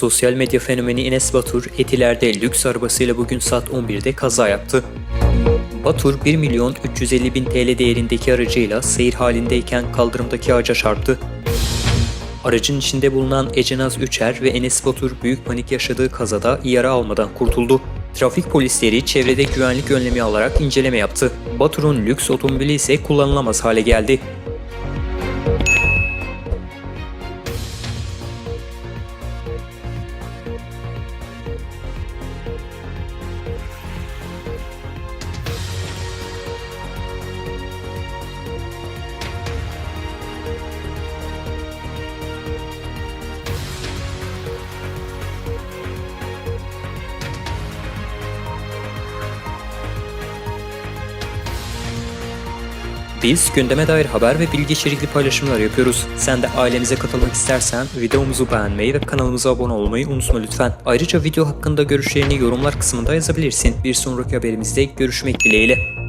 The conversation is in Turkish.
Sosyal medya fenomeni Enes Batur, Etiler'de lüks arabasıyla bugün saat 11'de kaza yaptı. Batur 1 milyon 350 bin TL değerindeki aracıyla seyir halindeyken kaldırımdaki ağaca çarptı. Aracın içinde bulunan Ecenaz Üçer ve Enes Batur büyük panik yaşadığı kazada yara almadan kurtuldu. Trafik polisleri çevrede güvenlik önlemi alarak inceleme yaptı. Batur'un lüks otomobili ise kullanılamaz hale geldi. Biz gündeme dair haber ve bilgi içerikli paylaşımlar yapıyoruz. Sen de ailemize katılmak istersen videomuzu beğenmeyi ve kanalımıza abone olmayı unutma lütfen. Ayrıca video hakkında görüşlerini yorumlar kısmında yazabilirsin. Bir sonraki haberimizde görüşmek dileğiyle.